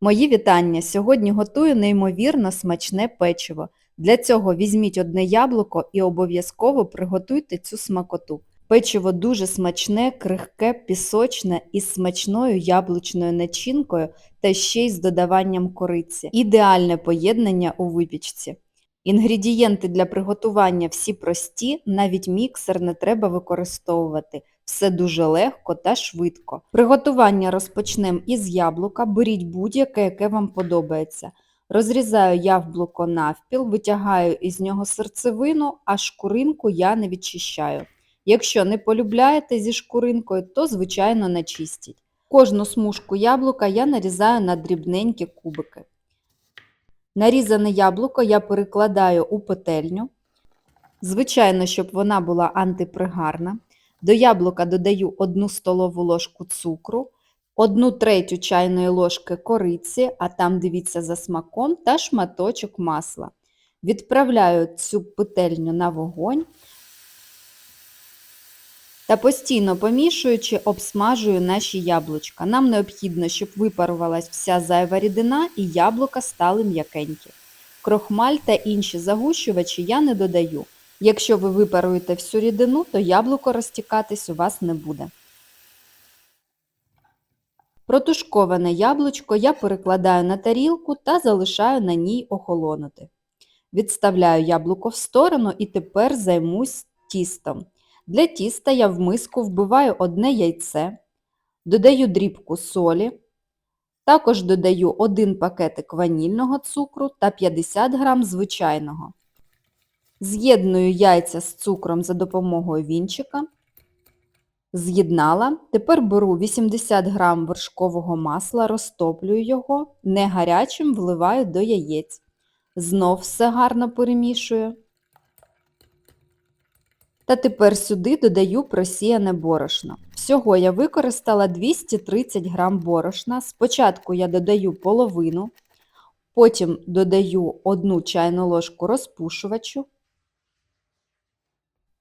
Мої вітання! Сьогодні готую неймовірно смачне печиво. Для цього візьміть одне яблуко і обов'язково приготуйте цю смакоту. Печиво дуже смачне, крихке, пісочне із смачною яблучною начинкою та ще й з додаванням кориці. Ідеальне поєднання у випічці. Інгредієнти для приготування всі прості, навіть міксер не треба використовувати. Все дуже легко та швидко. Приготування розпочнемо із яблука. Беріть будь-яке, яке вам подобається. Розрізаю яблуко навпіл, витягаю із нього серцевину, а шкуринку я не відчищаю. Якщо не полюбляєте зі шкуринкою, то звичайно начистіть. Кожну смужку яблука я нарізаю на дрібненькі кубики. Нарізане яблуко я перекладаю у петельню. Звичайно, щоб вона була антипригарна. До яблука додаю 1 столову ложку цукру, 1 третю чайної ложки кориці, а там дивіться за смаком, та шматочок масла. Відправляю цю петельню на вогонь та постійно помішуючи, обсмажую наші яблучка. Нам необхідно, щоб випарувалась вся зайва рідина і яблука стали м'якенькі. Крохмаль та інші загущувачі я не додаю. Якщо ви випаруєте всю рідину, то яблуко розтікатись у вас не буде. Протушковане яблучко я перекладаю на тарілку та залишаю на ній охолонути. Відставляю яблуко в сторону і тепер займусь тістом. Для тіста я в миску вбиваю одне яйце, додаю дрібку солі, також додаю 1 пакетик ванільного цукру та 50 г звичайного. З'єдную яйця з цукром за допомогою вінчика. З'єднала. Тепер беру 80 г вершкового масла, розтоплюю його, не гарячим вливаю до яєць. Знов все гарно перемішую. Та тепер сюди додаю просіяне борошно. Всього я використала 230 г борошна. Спочатку я додаю половину, потім додаю 1 чайну ложку розпушувачу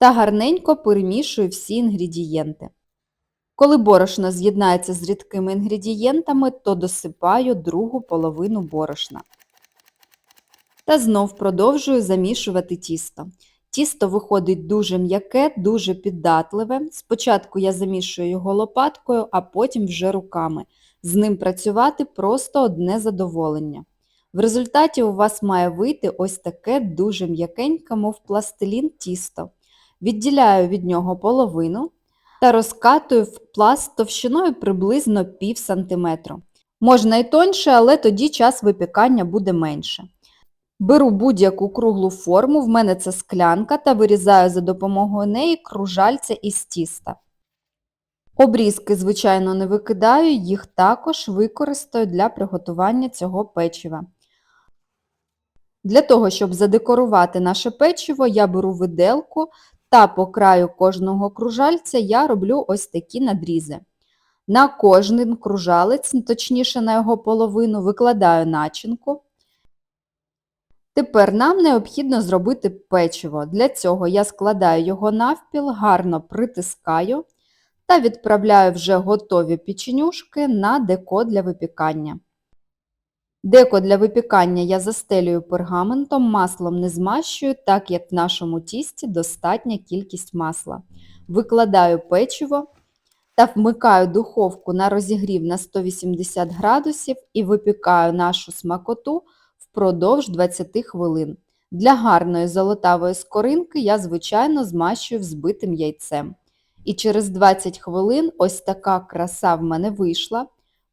та гарненько перемішую всі інгредієнти. Коли борошно з'єднається з рідкими інгредієнтами, то досипаю другу половину борошна. Та знов продовжую замішувати тісто. Тісто виходить дуже м'яке, дуже піддатливе. Спочатку я замішую його лопаткою, а потім вже руками. З ним працювати просто одне задоволення. В результаті у вас має вийти ось таке дуже м'якеньке, мов пластилін тісто. Відділяю від нього половину та розкатую в пласт товщиною приблизно пів сантиметру. Можна і тоньше, але тоді час випікання буде менше. Беру будь-яку круглу форму, в мене це склянка, та вирізаю за допомогою неї кружальця із тіста. Обрізки, звичайно, не викидаю, їх також використаю для приготування цього печива. Для того, щоб задекорувати наше печиво, я беру виделку та по краю кожного кружальця я роблю ось такі надрізи. На кожний кружалець, точніше на його половину, викладаю начинку. Тепер нам необхідно зробити печиво. Для цього я складаю його навпіл, гарно притискаю та відправляю вже готові печенюшки на деко для випікання. Деко для випікання я застелюю пергаментом, маслом не змащую, так як в нашому тісті достатня кількість масла. Викладаю печиво та вмикаю духовку на розігрів на 180 градусів і випікаю нашу смакоту впродовж 20 хвилин. Для гарної золотавої скоринки я, звичайно, змащую взбитим яйцем. І через 20 хвилин ось така краса в мене вийшла.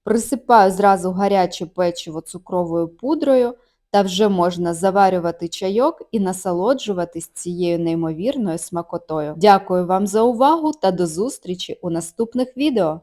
Присипаю зразу гаряче печиво цукровою пудрою та вже можна заварювати чайок і насолоджуватись цією неймовірною смакотою. Дякую вам за увагу та до зустрічі у наступних відео!